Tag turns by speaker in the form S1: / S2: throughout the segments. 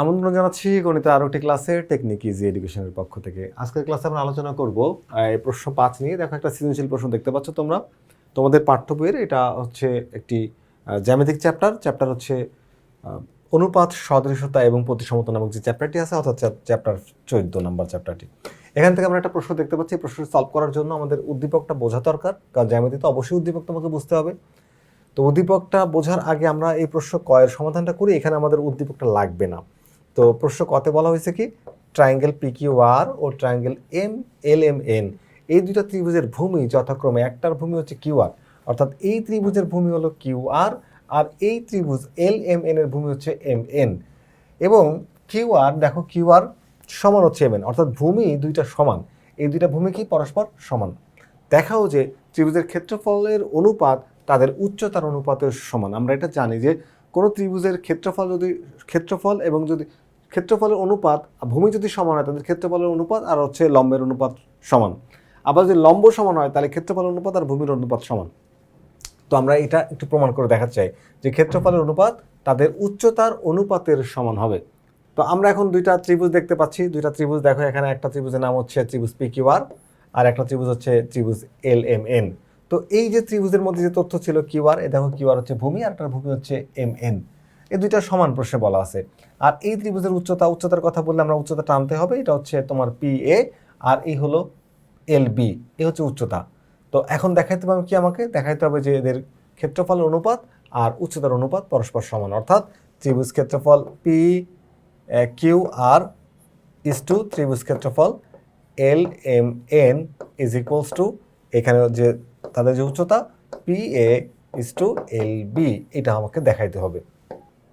S1: আমন্ত্রণ জানাচ্ছি গণিত আরও একটি ক্লাসে টেকনিক ইজি এডুকেশনের পক্ষ থেকে। আজকের ক্লাসে আমরা আলোচনা করব এই প্রশ্ন পাঁচ নিয়ে। দেখো, একটা সৃজনশীল প্রশ্ন দেখতে পাচ্ছ তোমরা। তোমাদের পাঠ্য বইয়ের এটা হচ্ছে একটি জ্যামিতিক চ্যাপ্টার চ্যাপ্টার হচ্ছে অনুপাত সদৃশতা এবং প্রতিসমতা নামক যে চ্যাপ্টারটি আছে, অর্থাৎ চ্যাপ্টার চোদ্দ নাম্বার চ্যাপ্টারটি এখান থেকে আমরা একটা প্রশ্ন দেখতে পাচ্ছি। এই প্রশ্নটি সলভ করার জন্য আমাদের উদ্দীপকটা বোঝা দরকার, কারণ জ্যামিতিতে অবশ্যই উদ্দীপক তোমাকে বুঝতে হবে। তো উদ্দীপকটা বোঝার আগে আমরা এই প্রশ্ন কয়ের সমাধানটা করি। এখানে আমাদের উদ্দীপকটা লাগবে না। তো প্রশ্ন কতে বলা হয়েছে কি? ট্রায়াঙ্গেল পি কিউ আর ও triangle M L M N এই দুইটা ত্রিভুজের ভূমি যথাক্রমে, একটার ভূমি হচ্ছে কিউ আর অর্থাৎ এই ত্রিভুজের ভূমি হলো কিউ আর আর এই ত্রিভুজ এল এম এন এর ভূমি হচ্ছে এম এন এবং কিউ আর দেখো কিউ আর সমান হচ্ছে এম এন অর্থাৎ ভূমি দুইটা সমান। এই দুইটা ভূমি কি পরস্পর সমান? দেখাও যে ত্রিভুজের ক্ষেত্রফলের অনুপাত তাদের উচ্চতার অনুপাতের সমান। আমরা এটা জানি যে কোনো ত্রিভুজের ক্ষেত্রফল যদি, ক্ষেত্রফল এবং যদি ক্ষেত্রফলের অনুপাত ভূমি যদি সমান হয় তাদের ক্ষেত্রফলের অনুপাত আর হচ্ছে লম্বের অনুপাত সমান। আবার যদি লম্ব সমান হয়, তাহলে ক্ষেত্রফলের অনুপাত আর ভূমির অনুপাত সমান। তো আমরা এটা একটু প্রমাণ করে দেখাতে চাই যে ক্ষেত্রফলের অনুপাত তাদের উচ্চতার অনুপাতের সমান হবে। তো আমরা এখন দুইটা ত্রিভুজ দেখতে পাচ্ছি। দুইটা ত্রিভুজ দেখো, এখানে একটা ত্রিভুজের নাম হচ্ছে ত্রিভুজ পি কিউ আর আর একটা ত্রিভুজ হচ্ছে ত্রিভুজ এল এম এন তো এই যে ত্রিভুজের মধ্যে যে তথ্য ছিল কিউ আর এ দেখো কিউ আর হচ্ছে ভূমি আর একটা ভূমি হচ্ছে এম এন এই দুইটা সমান প্রশ্নে বলা আছে। আর এই ত্রিভুজের উচ্চতা, উচ্চতার কথা বললে আমরা উচ্চতা টানতে হবে, এটা হচ্ছে তোমার পি এ আর এই হলো এল বি এ হচ্ছে উচ্চতা। তো এখন দেখাইতে হবে কি আমাকে? দেখাইতে হবে যে এদের ক্ষেত্রফলের অনুপাত আর উচ্চতার অনুপাত পরস্পর সমান। অর্থাৎ ত্রিভুজ ক্ষেত্রফল P Q R is to ত্রিভুজ ক্ষেত্রফল L M N is equals to এখানে যে তাদের যে উচ্চতা P A is to L B এটা আমাকে দেখাইতে হবে।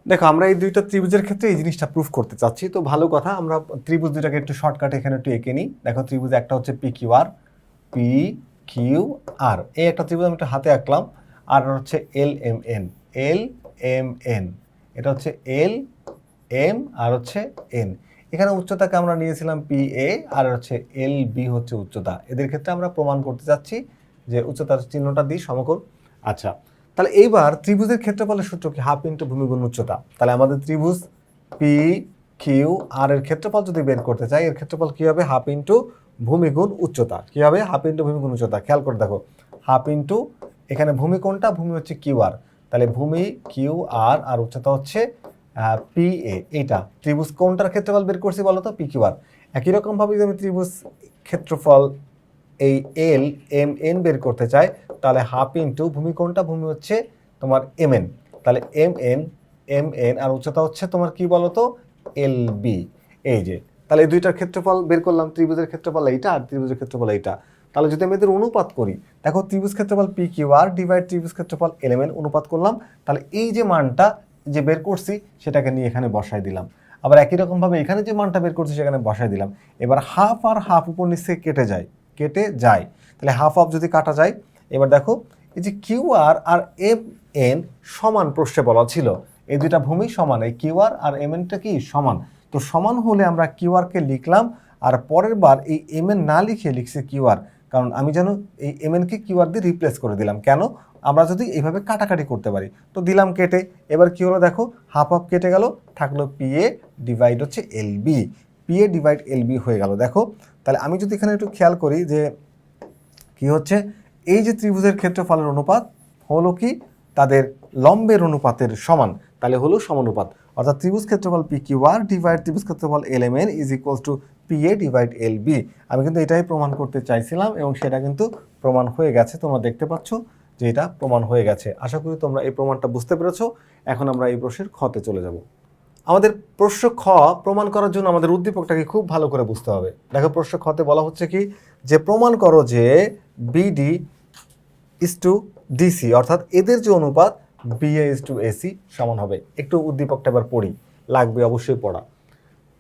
S1: দেখো, আমরা এই দুইটা ত্রিভুজের ক্ষেত্রে এই জিনিসটা প্রুফ করতে চাচ্ছি। তো ভালো কথা, আমরা ত্রিভুজ দুইটাকে একটু শর্টকাট এখানে একটু এঁকে নিই। দেখো, ত্রিভুজ একটা হচ্ছে P Q R P Q R এই একটা ত্রিভুজ আমি একটা হাতে আঁকলাম। আর হচ্ছে L M N L M N এটা হচ্ছে এল এম আর হচ্ছে এন এখানে উচ্চতাকে আমরা নিয়েছিলাম পি এ আর হচ্ছে এল বি হচ্ছে উচ্চতা। এদের ক্ষেত্রে আমরা প্রমাণ করতে চাচ্ছি যে উচ্চতার চিহ্নটা দিই সমকোণ। আচ্ছা তাহলে এইবার ত্রিভুজের ক্ষেত্রফলের সূত্র কি? হাফ ইন্টু ভূমিগুণ উচ্চতা। তাহলে আমাদের ত্রিভুজ পি কিউ আর এর ক্ষেত্রফল যদি বের করতে চাই, এর ক্ষেত্রফল কী হবে? হাফ ইন্টু ভূমিগুণ উচ্চতা। কী হবে? হাফ ইন্টু ভূমিগুণ উচ্চতা। খেয়াল করে দেখো। হাফ ইন্টু এখানে ভূমি কোনটা? ভূমি হচ্ছে কিউ আর তাহলে ভূমি কিউ আর আর উচ্চতা হচ্ছে পি এ এইটা। ত্রিভুজ কোনটার ক্ষেত্রফল বের করছি বলো তো পি কিউ আর একই রকমভাবে যদি আমি ত্রিভুজ ক্ষেত্রফল এই এল এম এন বের করতে চাই তাহলে হাফ ইন্টু ভূমি কোনটা ভূমি হচ্ছে তোমার এম এন তাহলে এম এন এম এন আর উচ্চতা হচ্ছে তোমার কি বলো তো এল বি এই যে, তাহলে এই দুইটার ক্ষেত্রফল বের করলাম, ত্রিভুজের ক্ষেত্রফল এইটা আর ত্রিভুজের ক্ষেত্রফল এইটা। তাহলে যদি আমি এদের অনুপাত করি, দেখো ত্রিভুজ ক্ষেত্রফল পি কিউ আর ডিভাইড ত্রিভুজ ক্ষেত্রফল এলেমেন অনুপাত করলাম, তাহলে এই যে মানটা যে বের করছি, সেটাকে নিয়ে এখানে বসাই দিলাম। আবার একই রকমভাবে এখানে যে মানটা বের করছি, সেখানে বসাই দিলাম। এবার হাফ আর হাফ উপর নিচে কেটে যায় কেটে যায়। তাহলে হাফ অফ যদি কাটা যায় এবার দেখো, এই যে কিউ আর আর এম এন সমান প্রশ্নে বলা ছিল। এই দুইটা ভূমি সমান, এই কিউ আর আর এম এনটা কি? সমান। তো সমান হলে আমরা কিউ আরকে লিখলাম, আর পরের বার এই এম এন না লিখে লিখছি কিউ আর। কারণ আমি যেন এই এম এনকে কিউ আর দিয়ে রিপ্লেস করে দিলাম। কেন? আমরা যদি এইভাবে কাটাকাটি করতে পারি। তো দিলাম কেটে। এবার কি হলো দেখো হাফ হাফ কেটে গেল, থাকল পি এ ডিভাইড হচ্ছে L B P A divide L B হয়ে গেল। দেখো, তাহলে আমি যদি এখানে একটু খেয়াল করি যে কি হচ্ছে এই যে ত্রিভুজের ক্ষেত্রফলের অনুপাত হলো কি? তাদের লম্বের অনুপাতের সমান। তাহলে হলো সমানুপাত। অর্থাৎ ত্রিভুজ ক্ষেত্রফল পি কিউ আর ডিভাইড ত্রিভুজ ক্ষেত্রফল L M N is equals to P A divide L B আমি কিন্তু এটাই প্রমাণ করতে চাইছিলাম এবং সেটা কিন্তু প্রমাণ হয়ে গেছে। তোমরা দেখতে পাচ্ছ যে এটা প্রমাণ হয়ে গেছে। আশা করি তোমরা এই প্রমাণটা বুঝতে পেরেছ। এখন আমরা এই প্রশ্নের খতে চলে যাব। আমাদের প্রশ্ন খ প্রমাণ করার জন্য আমাদের উদ্দীপকটাকে খুব ভালো করে বুঝতে হবে। দেখো প্রশ্ন খতে বলা হচ্ছে কি? যে প্রমাণ করো যে বিডি ইস টু ডিসি অর্থাৎ এদের যে অনুপাত বিএ ইস টু এসি সমান হবে। একটু উদ্দীপকটা এবার পড়ি, লাগবে অবশ্যই পড়া।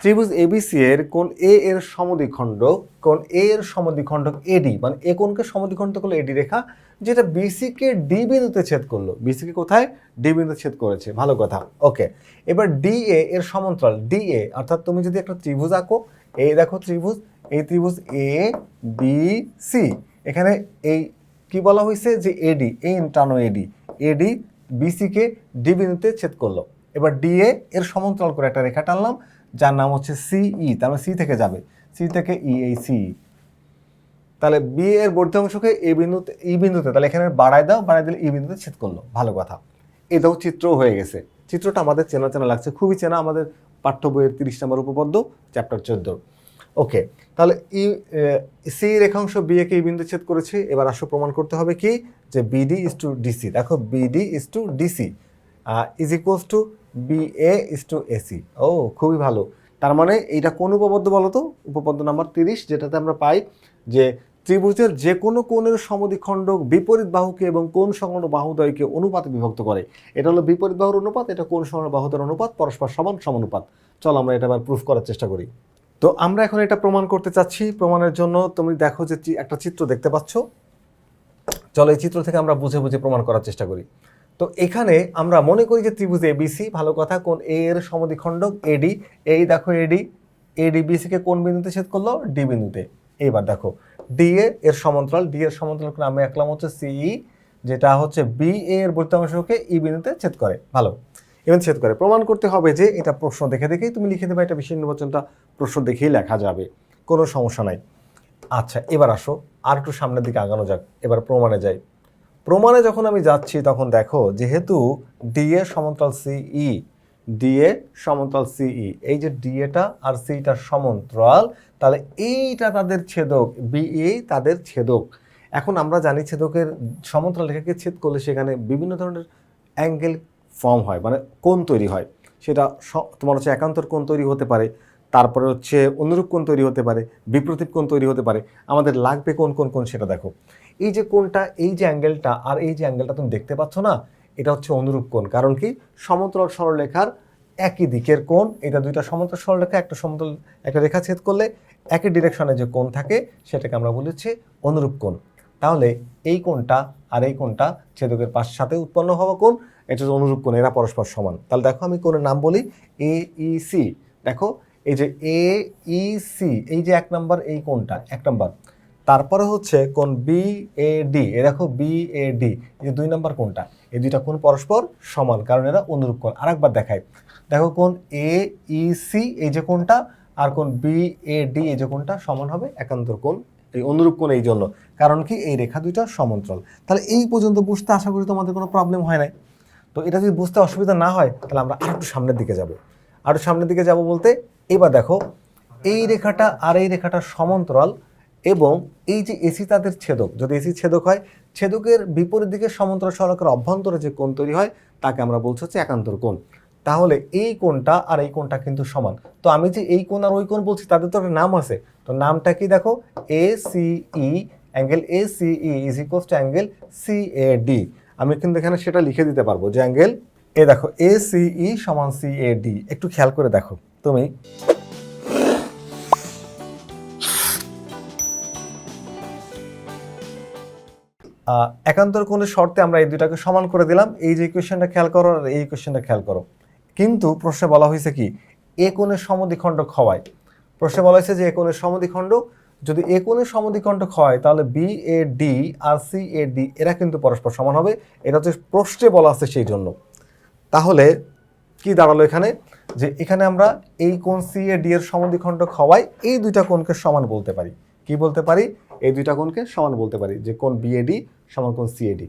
S1: ত্রিভুজ এবিসি এর কোন এ এর সমদ্বিখণ্ডক কোন এ এর সমদ্বিখণ্ডক এডি মানে এ কোনকে সমদ্বিখণ্ডক করল এডি রেখা, যেটা বিসি কে ডি বিন্দুতে ছেদ করল। বিসি কে কোথায়? ডি বিন্দুতে ছেদ করেছে। ভালো কথা। ওকে এবার ডি এ এর সমান্তরাল ডি এ অর্থাৎ তুমি যদি একটা ত্রিভুজ আঁকো এই দেখো ত্রিভুজ, এই ত্রিভুজ এ বি সি এখানে এই কি বলা হয়েছে? যে এডি এই টানো এডি এডি বিসি কে ডি বিন্দুতে ছেদ করল। এবার ডিএ এর সমান্তরাল করে একটা রেখা টানলাম, যার নাম হচ্ছে সিই তার মানে সি থেকে যাবে। সি থেকে ই এই সিই তাহলে বি এর বর্ধি অংশকে এ বিন্দুতে ই বিন্দুতে, তাহলে এখানে বাড়ায় দাও, বাড়ায় দিলে ই বিন্দুতে ছেদ করল। ভালো কথা। এটাও চিত্র হয়ে গেছে। চিত্রটা আমাদের চেনা চেনা লাগছে। খুবই চেনা আমাদের পাঠ্য বইয়ের তিরিশ নম্বর উপপদ্য চ্যাপ্টার চোদ্দ। ওকে তাহলে ই সি রেখাংশ বি একে এই বিন্দু ছেদ করেছে? এবার আসো প্রমাণ করতে হবে কি? যে বিডি ইজ টু ডিসি দেখো BD is to DC is equals to B A is to AC ও, খুবই ভালো। তার মানে এইটা কোন উপপাদ্য বলো তো? উপপাদ্য নাম্বার তিরিশ, যেটাতে আমরা পাই যে ত্রিভুজের যে কোনো কোণের সমদ্বিখণ্ডক বিপরীত বাহুকে এবং কোন সংলগ্ন বাহুদ্বয়কে অনুপাতে বিভক্ত করে। এটা হলো বিপরীত বাহুর অনুপাত, এটা কোন সংলগ্ন বাহুদের অনুপাত, পরস্পর সমান সমানুপাত। চলো আমরা এটা আবার প্রুফ করার চেষ্টা করি। তো আমরা এখন এটা প্রমাণ করতে চাচ্ছি। প্রমাণের জন্য তুমি দেখো যে একটা চিত্র দেখতে পাচ্ছ। চলো এই চিত্র থেকে আমরা বুঝে বুঝে প্রমাণ করার চেষ্টা করি। তো এখানে আমরা মনে করি যে ত্রিভুজ এবিসি ভালো কথা, কোন এ এর সমদ্বিখণ্ডক এডি এই দেখো এডি এডি বিসিকে কোন বিন্দুতে ছেদ করল? ডি বিন্দুতে। এইবার দেখো ডি এ এর সমান্তরাল ডি এর সমান্তরাল আমি একলাম হচ্ছে সিই যেটা হচ্ছে বি এর বৃত্তাংশকে ই বিন্দুতে ছেদ করে। ভালো। এবার ছেদ করে। প্রমাণ করতে হবে যে এটা প্রশ্ন দেখে দেখেই তুমি লিখে দেবে, এটা বিশেষ নির্বাচনটা প্রশ্ন দেখেই লেখা যাবে। কোনো সমস্যা নাই। আচ্ছা এবার আসো, আর একটু সামনের দিকে আগানো যাক। এবার প্রমাণে যাই। প্রমাণে যখন আমি যাচ্ছি, তখন দেখো যেহেতু ডি এ সমান্তরাল সিই ডি এ সমান্তরাল সিই এই যে ডি এটা আর সিটা সমান্তরাল, তাহলে এইটা তাদের ছেদক বিই তাদের ছেদক। এখন আমরা জানি ছেদকের সমান্তরাল রেখাকে ছেদ করলে সেখানে বিভিন্ন ধরনের অ্যাঙ্গেল ফর্ম হয় মানে কোন তৈরি হয়, সেটা তোমার হচ্ছে একান্তর কোন তৈরি হতে পারে, তারপরে হচ্ছে অনুরূপ কোন তৈরি হতে পারে, বিপ্রতীপ কোন তৈরি হতে পারে, আমাদের লাগবে কোন কোন কোণ সেটা দেখো। এই যে কোনটা এই যে অ্যাঙ্গেলটা আর এই যে অ্যাঙ্গেলটা তুমি দেখতে পাচ্ছ না, এটা হচ্ছে অনুরূপ কোণ, কারণ কি? সমতল সরলরেখার একই দিকের কোণ, এটা দুইটা সমতল সরলরেখা, একটা সমতল, একটা রেখা ছেদ করলে একই ডিরেকশনে যে কোণ থাকে, সেটাকে আমরা বলি হচ্ছে অনুরূপ কোণ। তাহলে এই কোণটা আর এই কোণটা ছেদকের পাশ সাথে উৎপন্ন হওয়া কোণ এটা অনুরূপ কোণ, এরা পরস্পর সমান। তাহলে দেখো আমি কোণের নাম বলি এ ই সি দেখো, এই যে এ ই সি এই যে এক নাম্বার, এই কোণটা, এক নাম্বার। তারপরে হচ্ছে কোন বি এ ডি এ দেখো বি এ ডি এই যে দুই নাম্বার কোনটা এই দুইটা কোন পরস্পর সমান, কারণ এরা অনুরূপ কোণ। আরেকবার দেখাই, দেখো কোন এ ই সি এই যে কোনটা আর কোন বি এ ডি এই যে কোনটা সমান হবে একান্তর কোণ, এই অনুরূপ কোণ এই জন্য। কারণ কি? এই রেখা দুইটা সমান্তরাল। তাহলে এই পর্যন্ত বুঝতে আশা করি তোমাদের কোনো প্রবলেম হয় নাই। তো এটা যদি বুঝতে অসুবিধা না হয়, তাহলে আমরা আর একটু সামনের দিকে যাব। আর একটু সামনের দিকে যাব বলতে, এবার দেখো, এই রেখাটা আর এই রেখাটা সমান্তরাল এবং এই যে এসি তাদের ছেদক, যদি এসি ছেদক হয়, ছেদকের বিপরীত দিকে সমান্তরাল সড়কের অভ্যন্তরে যে কোণ তৈরি হয়, তাকে আমরা বলছি হচ্ছে একান্তর কোণ। তাহলে এই কোণটা আর এই কোণটা কিন্তু সমান। তো আমি যে এই কোণ আর ওই কোণ বলছি, তাদের তো একটা নাম আছে। তো নামটা কি দেখো? A C E angle A C E is equals to angle C A D আমি কিন্তু এখানে সেটা লিখে দিতে পারব যে অ্যাঙ্গেল এ দেখো, এ সি ই সমান সি এ ডি একটু খেয়াল করে দেখো। তুমি? একান্তর কোণের শর্তে আমরা এই দুটাকে সমান করে দিলাম। এই যে ইকুয়েশনটা খেয়াল করো আর এই ইকুয়েশনটা খেয়াল করো। কিন্তু প্রশ্নে বলা হয়েছে কি? এ কোণের সমদ্বিখণ্ডক হওয়ায়। প্রশ্নে বলা হয়েছে যে এ কোণের সমদ্বিখণ্ডক যদি এ কোণের সমদ্বিখণ্ডক হয়, তাহলে বি এ ডি আর সি এ ডি এরা কিন্তু পরস্পর সমান হবে। এটা হচ্ছে প্রশ্নে বলা আছে সেই জন্য তাহলে কি দাঁড়াল এখানে? যে এখানে আমরা এই কোণ সি এ ডি এর সমদ্বিখণ্ডক হওয়ায় এই দুইটা কোণকে সমান বলতে পারি। কি বলতে পারি? এই দুইটা কোণকে সমান বলতে পারি, যে কোণ বিএডি সমান কোণ সিএডি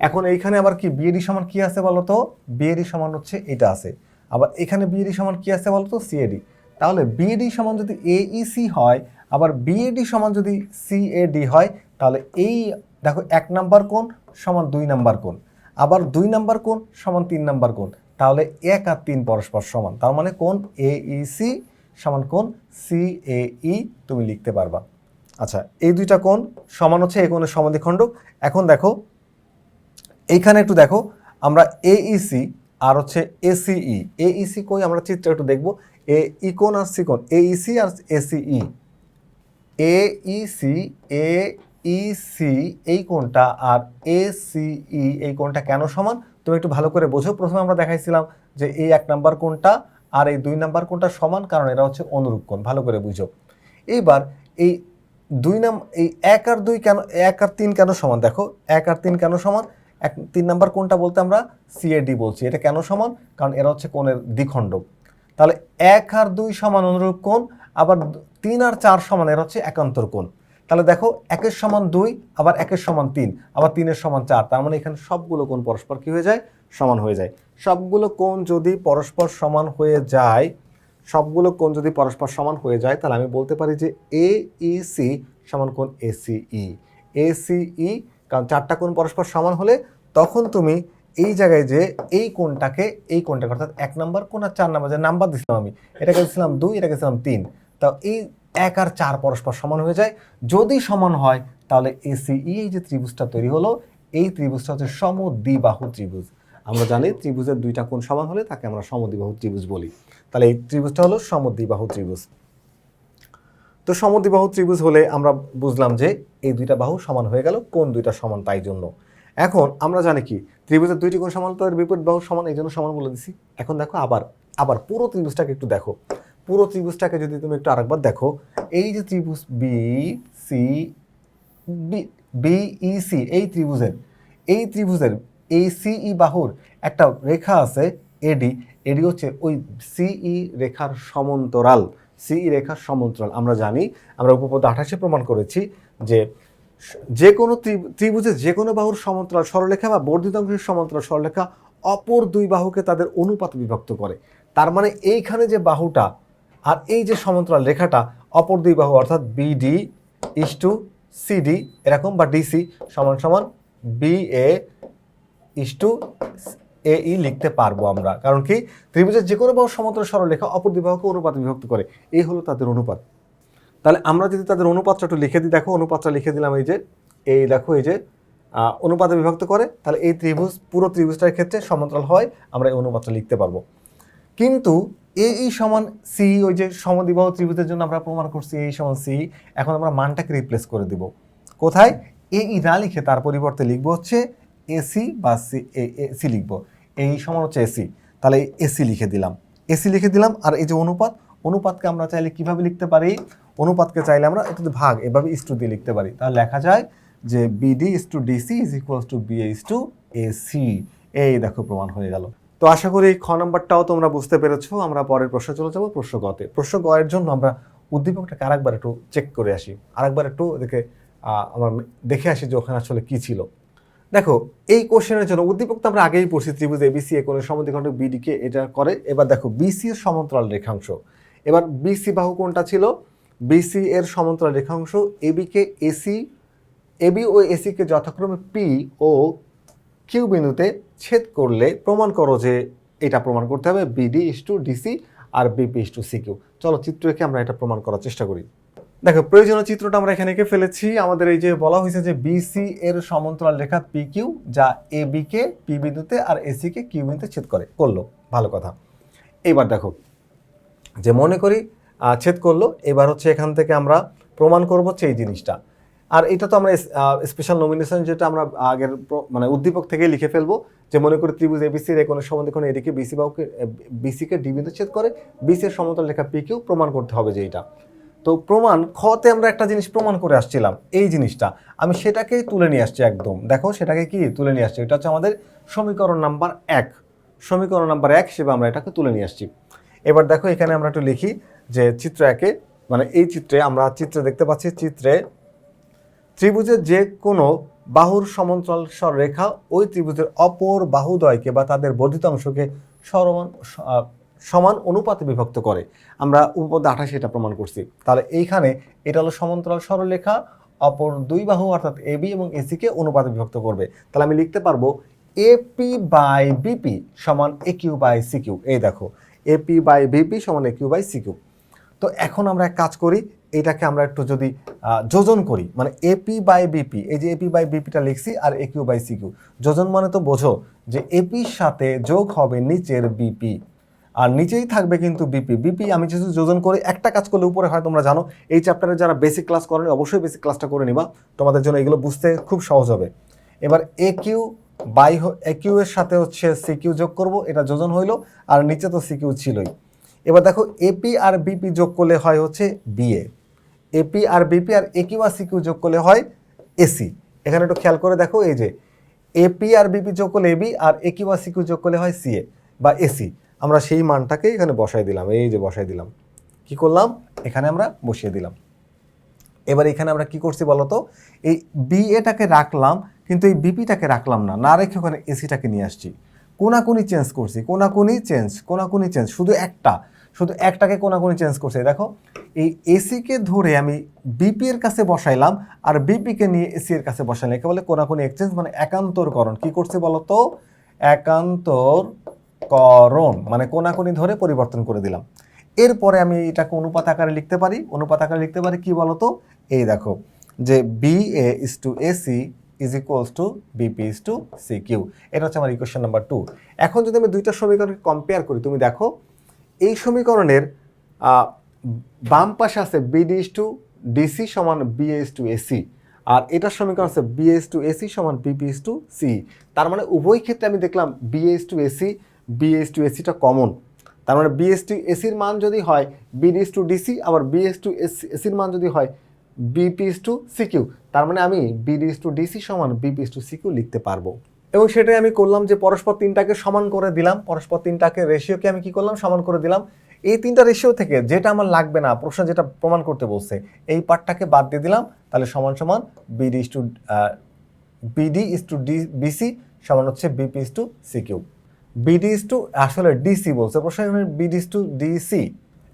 S1: এখন এইখানে আবার কি বিএডি সমান কি আছে বলো তো বিএডি সমান হচ্ছে এটা আছে। আবার এখানে বিএডি সমান কি আছে বলো তো সিএডি তাহলে বিএডি সমান যদি এইসি হয়, আবার বিএডি সমান যদি সিএডি হয়, তাহলে এই দেখো এক নাম্বার কোণ সমান দুই নাম্বার কোণ, আবার দুই নাম্বার কোণ সমান তিন নাম্বার কোণ, তাহলে এক আর তিন পরস্পর সমান, তার মানে কোণ এইসি সমান কোণ সিএই তুমি লিখতে পারবা। আচ্ছা এই দুইটা কোণ সমান হচ্ছে এই কোণের সমাধিখণ্ডক। এখন দেখো, এইখানে একটু দেখো, আমরা এইসি আর হচ্ছে এসিই এইসি কই আমরা চিত্র একটু দেখব। এ ইকোন আর সিকোন এইসি আর এসিই এইসি এইসি এই কোণটা আর এসিই এই কোণটা কেন সমান? তুমি একটু ভালো করে বোঝো। প্রথমে আমরা দেখাইছিলাম যে এই এক নাম্বার কোণটা আর এই দুই নাম্বার কোণটা সমান, কারণ এরা হচ্ছে অনুরূপ কোণ। ভালো করে বুঝো। এইবার এই দুই নাম এই এক আর দুই কেন এক আর তিন কেন সমান? দেখো, এক আর তিন কেন সমান? এক তিন নাম্বার কোনটা বলতে আমরা সিএডি বলছি, এটা কেন সমান? কারণ এরা হচ্ছে কোণের দ্বিখণ্ড। তাহলে এক আর দুই সমান অনুরূপ কোণ, আবার তিন আর চার সমান, এরা হচ্ছে একান্তর কোণ। তাহলে দেখো, একের সমান দুই, আবার একের সমান তিন, আবার তিনের সমান চার, তার মানে এখানে সবগুলো কোণ পরস্পর কি হয়ে যায়? সমান হয়ে যায়। সবগুলো কোণ যদি পরস্পর সমান হয়ে যায়, সবগুলো কোণ যদি পরস্পর সমান হয়ে যায়, তাহলে আমি বলতে পারি যে এ সি সমান কোণ এসিই এসিই কারণ চারটা কোণ পরস্পর সমান হলে তখন তুমি এই জায়গায় যে এই কোণটাকে এই কোণটাকে, অর্থাৎ এক নাম্বার কোণ আর চার নাম্বার, যে নাম্বার দিছিলাম আমি, এটাকে দিছিলাম দুই, এটাকে দিছিলাম তিন। তা এই এক আর চার পরস্পর সমান হয়ে যায়। যদি সমান হয়, তাহলে এসিই এই যে ত্রিভুজটা তৈরি হলো, এই ত্রিভুজটা হচ্ছে সমদ্বিবাহু ত্রিভুজ। আমরা জানি ত্রিভুজের দুইটা কোণ সমান হলে তাকে আমরা সমদ্বিবাহু ত্রিভুজ বলি। তাহলে এই ত্রিভুজটা হলো সমদ্বিবাহু ত্রিভুজ। তো সমদ্বিবাহু ত্রিভুজ হলে আমরা বুঝলাম যে এই দুইটা বাহু সমান হয়ে গেল, কোন দুইটা সমান তাই জন্য। এখন আমরা জানি কি, ত্রিভুজের দুইটি কোণ সমান, তাদের বিপরীত বাহু সমান, এই জন্য সমান বলে দিছি। এখন দেখো আবার আবার পুরো ত্রিভুজটাকে একটু দেখো। পুরো ত্রিভুজটাকে যদি তুমি একটু আরেকবার দেখো, এই যে ত্রিভুজ বি সি বি বিইসি এই ত্রিভুজের এই ত্রিভুজের, এই সিই বাহুর একটা রেখা আছে এডি এডি হচ্ছে ওই সিই রেখার সমান্তরাল। সিই রেখার সমান্তরাল। আমরা জানি, আমরা উপপদ আঠাশে প্রমাণ করেছি যে যে কোনো ত্রি- ত্রিভুজের যে কোনো বাহুর সমান্তরাল সরলরেখা বা বর্ধিত অংশের সমান্তরাল সরলরেখা অপর দুই বাহুকে তাদের অনুপাত বিভক্ত করে। তার মানে এইখানে যে বাহুটা আর এই যে সমান্তরাল রেখাটা অপর দুই বাহু অর্থাৎ বিডি ইস টু সিডি এরকম বা ডিসি সমান সমান বি এ ইস টু এ ই লিখতে পারব আমরা। কারণ কি? ত্রিভুজের যে কোনো বাহু সমান্তরাল সরলরেখা অপর দুই অনুপাত বিভক্ত করে। এই হলো তাদের অনুপাত। তাহলে আমরা যদি তাদের অনুপাতটা একটু লিখে দিই, দেখো অনুপাতটা লিখে দিলাম এই যে এই দেখো এই যে অনুপাতে বিভক্ত করে, তাহলে এই ত্রিভুজ, পুরো ত্রিভুজটার ক্ষেত্রে সমান্তরাল হয়, আমরা এই অনুপাতটা লিখতে পারব। কিন্তু এ ই সমান সি ওই যে সমদ্বিবাহ ত্রিভুজের জন্য আমরা প্রমাণ করছি এই সমান সি এখন আমরা মানটাকে রিপ্লেস করে দিব। কোথায়? এ ই না লিখে তার পরিবর্তে লিখব হচ্ছে এসি বা সি এসি লিখব। এই সমান হচ্ছে এসি। তাহলে এসি লিখে দিলাম। এসি লিখে দিলাম আর এই যে অনুপাত, অনুপাতকে আমরা চাইলে কীভাবে লিখতে পারি? অনুপাতকে চাইলে আমরা একটু ভাগ, এভাবে ইস টু দিয়ে লিখতে পারি। তাহলে লেখা যায় যে BD is to DC is equals to B is to AC এই দেখো প্রমাণ হয়ে গেল। তো আশা করি খ নাম্বারটাও তোমরা বুঝতে পেরেছ। আমরা পরের প্রশ্ন চলে যাব প্রশ্ন গতে প্রশ্ন গ এর জন্য আমরা উদ্দীপকটাকে আরেকবার একটু চেক করে আসি। আরেকবার একটু দেখে আমার দেখে আসি যে ওখানে আসলে কি ছিল। দেখো, এই কোশ্চেনের জন্য উদ্দীপক তো আমরা আগেই পড়ছি, ত্রিভুজ এবিসি এ কোণের সমদ্বিখণ্ড বিডিকে এটা করে। এবার দেখো বিসি এর সমান্তরাল রেখাংশ। এবার বিসি বাহু কোনটা ছিল? বিসি এর সমান্তরাল রেখাংশ এবিকে এসি এবি ও এসিকে যথাক্রমে পি ও কিউ বিন্দুতে ছেদ করলে প্রমাণ করো যে এটা প্রমাণ করতে হবে বিডি ইস টু ডিসি আর বিপি ইস টু সিকিউ চলো চিত্র এঁকে আমরা এটা প্রমাণ করার চেষ্টা করি। দেখো, প্রয়োজনীয় চিত্রটা আমরা এখানে এঁকে ফেলেছি। আমাদের এই যে বলা হয়েছে যে বিসি এর সমান্তরাল রেখা পি কিউ যা এ বিকে পি বিন্দুতে আর এসি কে কিউ বিন্দুতে ছেদ করে। করল, ভালো কথা। এইবার দেখো, যে মনে করি ছেদ করল, এবার হচ্ছে এখান থেকে আমরা প্রমাণ করব হচ্ছে এই জিনিসটা। আর এটা তো আমরা স্পেশাল নমিনেশন যেটা আমরা আগের মানে উদ্দীপক থেকে লিখে ফেলব, যে মনে করি ত্রিভুজ এবিসির কোনো সম্বন্ধে কোনো এদিকে বিসি বাহুকে বিসিকে ডি বিন্দু ছেদ করে বিসি এর সমতল লেখা পি কিউ প্রমাণ করতে হবে যে এটা। তো প্রমাণ খতে আমরা একটা জিনিস প্রমাণ করে আসছিলাম, এই জিনিসটা। আমি সেটাকেই তুলে নিয়ে আসছি একদম। দেখো, সেটাকে কি তুলে নিয়ে আসছি? এটা হচ্ছে আমাদের সমীকরণ নাম্বার এক। সমীকরণ নাম্বার এক হিসেবে আমরা এটাকে তুলে নিয়ে আসছি। এবার দেখো, এখানে আমরা একটু লিখি যে চিত্র একে মানে এই চিত্রে আমরা চিত্রে দেখতে পাচ্ছি, চিত্রে ত্রিভুজের যে কোনো বাহুর সমান্তরাল সররেখা ওই ত্রিভুজের অপর বাহুদ্বয়কে বা তাদের বর্ধিত অংশকে সরমান সমান অনুপাতে বিভক্ত করে। আমরা উপপদ আঠাশে এটা প্রমাণ করছি। তাহলে এইখানে এটা হলো সমান্তরাল সরলরেখা, অপর দুই বাহু অর্থাৎ এবি এবং এসিকে অনুপাতে বিভক্ত করবে। তাহলে আমি লিখতে পারব এপি বাই বিপি সমান A Q by C Q এই দেখো এপি বাই বিপি সমান A Q by C Q তো এখন আমরা এক কাজ করি, এটাকে আমরা একটু যদি যোজন করি মানে এপি বাই বিপি এই যে এপি বাই বিপিটা লিখছি আর A Q by C Q যোজন মানে তো বোঝো যে এপির সাথে যোগ হবে নিচের বিপি আর নিচেই থাকবে কিন্তু বিপি বিপি আমি যেহেতু যোজন করে একটা কাজ করলে উপরে হয়, তোমরা জানো, এই চ্যাপ্টারে যারা বেসিক ক্লাস করেনি, অবশ্যই বেসিক ক্লাসটা করে নিবা। তোমাদের জন্য এগুলো বুঝতে খুব সহজ হবে। এবার A Q by A Q এর সাথে হচ্ছে সি কিউ যোগ করব, এটা যোজন হইল, আর নিচে তো সি কিউ ছিলই। এবার দেখো এপি আর বিপি যোগ করলে হয় হচ্ছে বিএ এপি আর বিপি আর এ কিউ আর সিকিউ যোগ করলে হয় এসি এখানে একটু খেয়াল করে দেখো, এই যে এপি আর বিপি যোগ করলে এবি আর একিউ আর সিকিউ যোগ করলে হয় সিএ বা এসি আমরা সেই মানটাকে এখানে বসাই দিলাম, এই যে বসাই দিলাম। কি করলাম? এখানে আমরা বসিয়ে দিলাম। এবার এখানে আমরা কি করছি বলতো? এই বি এটাকে রাখলাম, কিন্তু এই বিপিটাকে রাখলাম না। না রেখে ওখানে এসিটাকে নিয়ে আসছি। কোনাকুনি চেঞ্জ করছি। কোনাকুনি চেঞ্জ কোনাকুনি চেঞ্জ শুধু একটা, শুধু একটাকে কোনাকুনি চেঞ্জ করছি। দেখো, এই এসিকে ধরে আমি বিপি এর কাছে বসাইলাম, আর বিপিকে নিয়ে এসি এর কাছে বসাইলাম। একে বলে কোনাকুনি এক্সচেঞ্জ মানে একান্তরকরণ। কি করছে বলতো? একান্তরকরণ মানে কোনাকুনি ধরে পরিবর্তন করে দিলাম। এরপরে আমি এটাকে অনুপাত আকারে লিখতে পারি। অনুপাত আকারে লিখতে পারি কি বলতো? এই দেখো, যে B A is to AC is equals to BP is to C Q এটা হচ্ছে আমার ইকুয়েশন নাম্বার টু এখন যদি আমি দুইটা সমীকরণকে কম্পেয়ার করি, তুমি দেখো, এই সমীকরণের বাম পাশে আছে বিডি ইস টু ডিসি সমান বিএস টু এসি আর এটার সমীকরণ আছে বিএস টু এসি সমান বিপি ইস টু সি তার মানে উভয় ক্ষেত্রে আমি দেখলাম BS to AC BS to এসিটা কমন তার মানে বিএস টু এসির মান যদি হয় বিডিএস টু ডিসি আবার বিএস টু এসির মান যদি হয় বিপিএস টু সিকিউ তার মানে আমি বিডিএস টু ডিসি সমান বিপিএস টু সিকিউ লিখতে পারব। এবং সেটাই আমি করলাম যে পরস্পর তিনটাকে সমান করে দিলাম। পরস্পর তিনটাকে রেশিওকে আমি কি করলাম? সমান করে দিলাম। এই তিনটা রেশিও থেকে যেটা আমার লাগবে না, প্রশ্ন যেটা প্রমাণ করতে বলছে, এই পার্টটাকে বাদ দিয়ে দিলাম। তাহলে সমান সমান BD is to BD is to D BC সমান হচ্ছে BP is to CQ BD is to আসলে ডিসি বলছে প্রশ্ন বিডি ইস টু ডিসি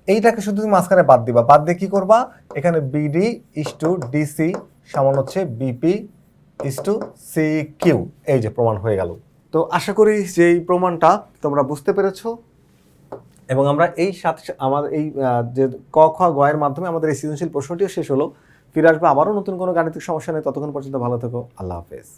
S1: এইটাকে শুধু তুমি মাঝখানে বাদ দিবা। বাদ দিয়ে কি করবা? এখানে বিডি ইস টু ডিসি সমান হচ্ছে BP is to C Q এই যে প্রমাণ হয়ে গেল। তো আশা করি যে এই প্রমাণটা তোমরা বুঝতে পেরেছ। এবং আমরা এই সাথে আমাদের এই যে ক, খ, গ এর মাধ্যমে আমাদের এই সৃজনশীল প্রশ্নটিও শেষ হলো। ফিরে আসবে আবারও নতুন কোনো গাণিতিক সমস্যা নেই ততক্ষণ পর্যন্ত ভালো থেকো। আল্লাহ হাফেজ।